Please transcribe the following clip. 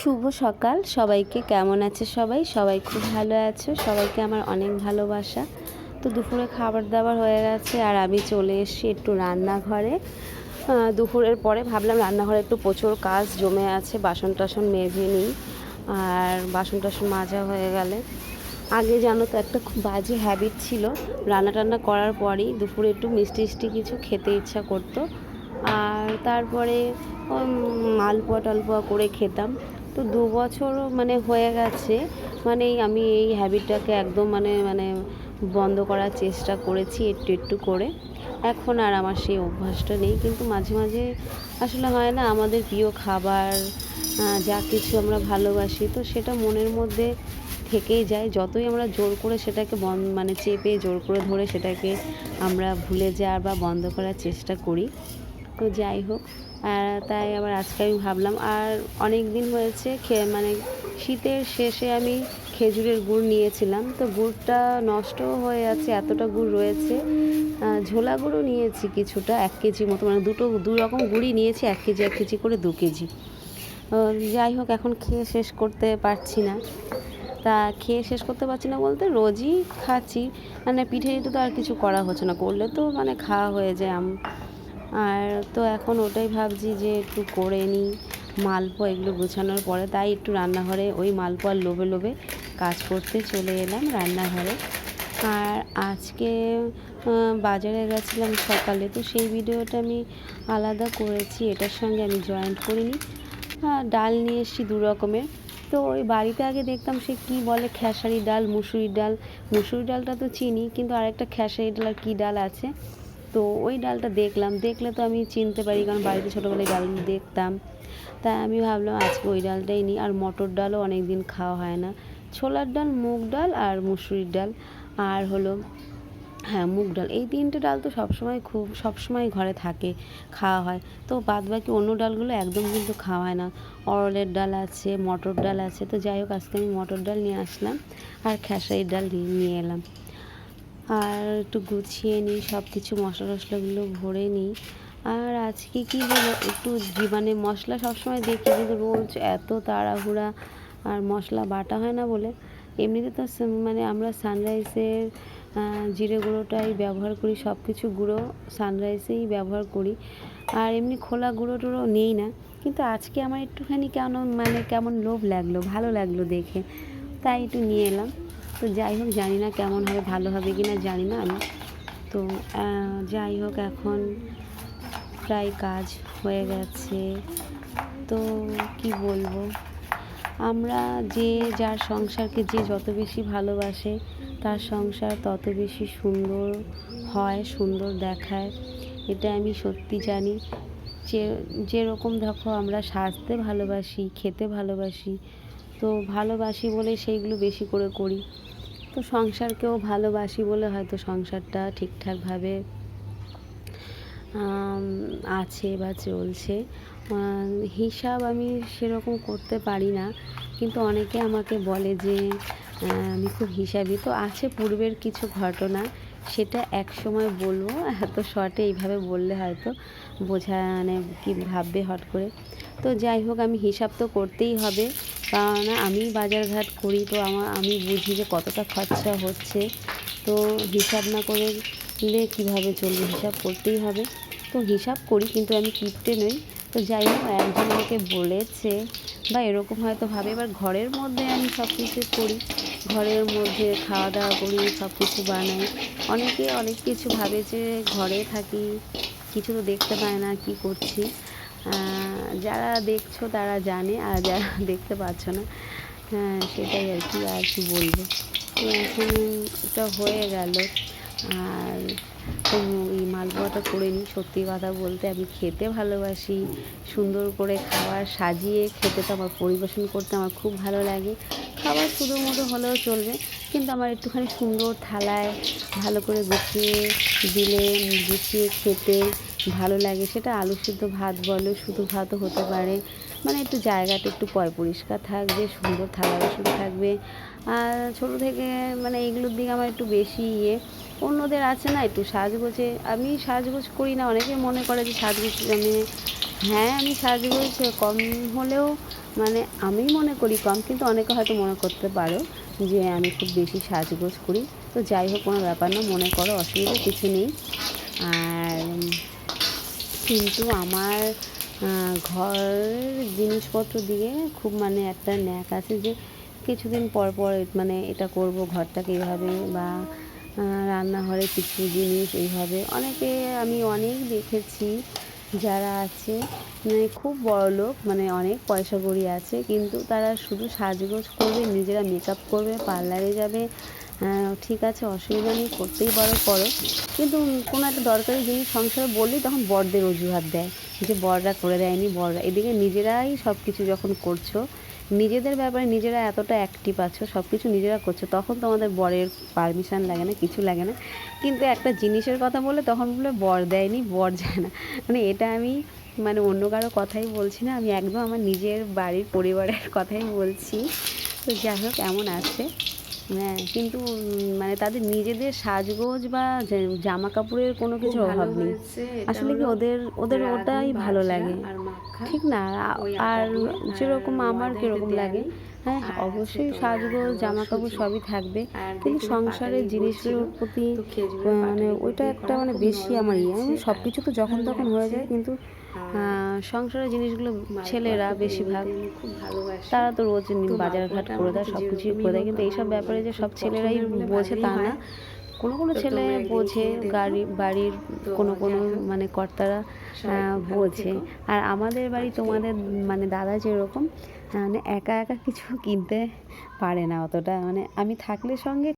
শুভ সকাল। সবাইকে কেমন আছে সবাই? সবাই খুব ভালো আছো? সবাইকে আমার অনেক ভালোবাসা। তো দুপুরে খাবার দাবার হয়ে গেছে আর আমি চলে এসেছি একটু রান্নাঘরে। দুপুরের পরে ভাবলাম রান্নাঘরে একটু প্রচুর কাজ জমে আছে বাসন টাসন মেজে নিই আর বাসন টাসন মাজা হয়ে গেলে। আগে জানো তো একটা খুব বাজে হ্যাবিট ছিল। রান্না টান্না করার পরই দুপুরে একটু মিষ্টি মিষ্টি কিছু খেতে ইচ্ছা করতো। আর তারপরে মালপোয়া টালপোয়া করে খেতাম। তো দু বছর মানে হয়ে গেছে। মানে আমি এই হ্যাবিটটাকে একদম মানে মানে বন্ধ করার চেষ্টা করেছি একটু একটু করে। এখন আর আমার সেই অভ্যাসটা নেই। কিন্তু মাঝে মাঝে আসলে হয় না, আমাদের প্রিয় খাবার যা কিছু আমরা ভালোবাসি, তো সেটা মনের মধ্যে থেকেই যায়। যতই আমরা জোর করে সেটাকে বন মানে চেপে জোর করে ধরে সেটাকে আমরা ভুলে যাওয়ার বা বন্ধ করার চেষ্টা করি। তো যাই হোক। তাই আবার আজকে আমি ভাবলাম, আর অনেক দিন হয়েছে খে মানে শীতের শেষে আমি খেজুরের গুড় নিয়েছিলাম। তো গুড়টা নষ্ট হয়ে আছে, এতটা গুড় রয়েছে। ঝোলা গুঁড়ো নিয়েছি কিছুটা, এক কেজি মতো মানে দুটো, দু রকম গুড়ই নিয়েছি, এক কেজি এক কেজি করে দু কেজি। যাই হোক, এখন খেয়ে শেষ করতে পারছি না। তা খেয়ে শেষ করতে পারছি না বলতে রোজই খাচ্ছি মানে পিঠে পিঠে তো আর কিছু করা হচ্ছে না, করলে তো মানে খাওয়া হয়ে যায়, আম- আর তো এখন ওটাই ভাবছি যে একটু করে নিই। মালপোয়া এগুলো গোছানোর পরে তাই একটু রান্নাঘরে ওই মালপোয়ার লোভে লোভে কাজ করতে চলে এলাম রান্নাঘরে। আর আজকে বাজারে গেছিলাম সকালে, তো সেই ভিডিওটা আমি আলাদা করেছি, এটার সঙ্গে আমি জয়েন্ট করিনি। ডাল নিয়ে এসেছি দু রকমের। তো ওই বাড়িতে আগে দেখতাম সে কি বলে, খেসারি ডাল, মুসুরির ডাল। মুসুরি ডালটা তো চিনি, কিন্তু আরেকটা খেসারি ডাল আর কী ডাল আছে তো ওই ডালটা দেখলাম। দেখলে তো আমি চিনতে পারি, কারণ বাড়িতে ছোটোবেলায় ডাল দেখতাম। তাই আমি ভাবলাম, আজকে ওই ডালটাই নিই। আর মটর ডালও অনেক দিন খাওয়া হয় না। ছোলার ডাল, মুগ ডাল আর মুসুরির ডাল। আর হলো হ্যাঁ মুগ ডাল। এই তিনটে ডাল তো সবসময় খুব, সবসময় ঘরে থাকে, খাওয়া হয়। তো বাদ বাকি অন্য ডালগুলো একদম কিন্তু খাওয়া হয় না। অরলের ডাল আছে, মটর ডাল আছে। তো যাই হোক, আজকে আমি মটর ডাল নিয়ে আসলাম। আর খেসারির ডাল নিয়ে এলাম। আর একটু গুছিয়ে নিই সব কিছু মশলা টশলাগুলো ভরে নিই। আর আজকে কি হলো একটু মানে মশলা সবসময় দেখি কিন্তু রোজ এত তাড়াহুড়া আর মশলা বাটা হয় না বলে। এমনিতে তো মানে আমরা সানরাইসের জিরে গুঁড়োটাই ব্যবহার করি সব কিছু গুঁড়ো সানরাইসেই ব্যবহার করি। আর এমনি খোলা গুঁড়ো টুড়ো নেই না। কিন্তু আজকে আমার একটুখানি কেন মানে কেমন লোভ লাগল, ভালো লাগল দেখে। তাই একটু নিয়ে এলাম। তো যাই হোক, জানি না কেমন হবে, ভালো হবে কি না জানি না আমি। তো যাই হোক, এখন প্রায় কাজ হয়ে গেছে। তো কি বলব? আমরা যে যার সংসারকে যে যত বেশি ভালোবাসে, তার সংসার তত বেশি সুন্দর হয়, সুন্দর দেখায়। এটা আমি সত্যি জানি। যে, যেরকম দেখো, আমরা সাজতে ভালোবাসি, খেতে ভালোবাসি তো ভালোবাসি বলে সেইগুলো বেশি করে করি। তো সংসারকেও ভালোবাসি বলে হয়তো সংসারটা ঠিকঠাকভাবে আছে বা চলছে। হিসাব আমি সেরকম করতে পারি না। কিন্তু অনেকে আমাকে বলে যে আমি খুব হিসাবি। তো আছে পূর্বের কিছু ঘটনা। সেটা এক সময় বলব, এত শর্টে এইভাবে বললে হয়তো বোঝা মানে কি ভাববে হট করে। তো যাই হোক, আমি হিসাব তো করতেই হবে। কারণ আমি বাজারঘাট করি, তো আমার আমি বুঝি যে কতটা খরচা হচ্ছে। তো হিসাব না করলে কীভাবে চলবে, হিসাব করতেই হবে। তো হিসাব করি, কিন্তু আমি কিপটে নই। তো যাই হোক, একজন আমাকে বলেছে বা এরকম হয়তো ভাবে। এবার ঘরের মধ্যে আমি সব কিছু করি। ঘরের মধ্যে খাওয়া দাওয়া করি সব কিছু বানাই। অনেকে অনেক কিছু ভাবে যে ঘরে থাকি, কিছু তো দেখতে পায় না, কি করছি? যারা দেখছ তারা জানে, আর যারা দেখতে পাচ্ছ না হ্যাঁ সেটাই আর কি আর কি বলব? তো এখন হয়ে গেল। আর এই মালপোয়াটা করে নিই। সত্যি কথা বলতে আমি খেতে ভালোবাসি। সুন্দর করে খাবার সাজিয়ে খেতে তো আমার পরিবেশন করতে আমার খুব ভালো লাগে। খাবার শুধু মতো হলেও চলবে। কিন্তু আমার একটুখানি সুন্দর থালায় ভালো করে গুছিয়ে দিলে, গুছিয়ে খেতে ভালো লাগে। সেটা আলু সিদ্ধ ভাত বলো শুধু ভাতও হতে পারে। মানে একটু জায়গাটা একটু পয় পরিষ্কার থাকবে, সুন্দর থালা বাসন থাকবে। আর ছোটো থেকে মানে এইগুলোর দিকে আমার একটু বেশি ইয়ে। অন্যদের আছে না, একটু সাজগোজে। আমি সাজগোজ করি না, অনেকে মনে করে যে সাজগোজ আমি হ্যাঁ আমি সাজগোজ কম হলেও মানে আমি মনে করি কম, কিন্তু অনেকে হয়তো মনে করতে পারো যে আমি খুব বেশি সাজগোজ করি। তো যাই হোক, কোনো ব্যাপার না, মনে করো, অসুবিধা কিছু নেই। আর কিন্তু আমার ঘর জিনিসপত্র দিয়ে খুব মানে একটা ন্যাক আছে যে, কিছুদিন পর পর মানে এটা করব, ঘরটাকে এইভাবে বা রান্নাঘরে কিছু জিনিস এইভাবে। অনেকে আমি অনেক দেখেছি যারা আছে মানে খুব বড় লোক মানে অনেক পয়সা কড়ি আছে, কিন্তু তারা শুধু সাজগোজ করবে, নিজেরা মেকআপ করবে পার্লারে যাবে ঠিক আছে, অসুবিধা নেই, করতেই পারো, করো। কিন্তু কোনো একটা দরকারি জিনিস সংসারে বললেই তখন বড়দের অজুহাত দেয়, যে বড়রা করে দেয়নি বড়রা এদিকে নিজেরাই সব কিছু যখন করছ নিজেদের ব্যাপারে নিজেরা এতটা অ্যাক্টিভ আছো সব কিছু নিজেরা করছ, তখন তোমাদের বরের পারমিশন লাগে না, কিছু লাগে না। কিন্তু একটা জিনিসের কথা বলে তখন বলে বর দেয়নি, বর যায় না। মানে এটা আমি মানে অন্য কারও কথাই বলছি না, আমি একদম আমার নিজের বাড়ির পরিবারের কথাই বলছি। তো যাই হোক এমন আছে? হ্যাঁ কিন্তু মানে তাদের নিজেদের সাজগোজ বা জামা কাপড়ের কোনো কিছু অভাব নেই। আসলে কি ওদের ওদের ওটাই ভালো লাগে। ঠিক না আর- যেরকম আমার কীরকম লাগে হ্যাঁ অবশ্যই সাজগোজ জামা কাপড় সবই থাকবে। কিন্তু সংসারের জিনিসগুলোর প্রতি মানে ওইটা একটা মানে বেশি আমার ইয়ে আমি সব কিছু তো যখন তখন হয়ে যায় কিন্তু সংসারের জিনিসগুলো ছেলেরা বেশিরভাগ তারা তো রোজ বাজারঘাট করে দেয় সব কিছুই করে দেয়। কিন্তু এইসব ব্যাপারে যে সব ছেলেরাই বোঝে তা না। কোনো কোনো ছেলে বোঝে গাড়ি বাড়ির কোনো কোনো মানে কর্তারা বোঝে। আর আমাদের বাড়ি তোমাদের মানে দাদা যেরকম মানে একা একা কিছু কিনতে পারে না অতটা। মানে আমি থাকলে সঙ্গে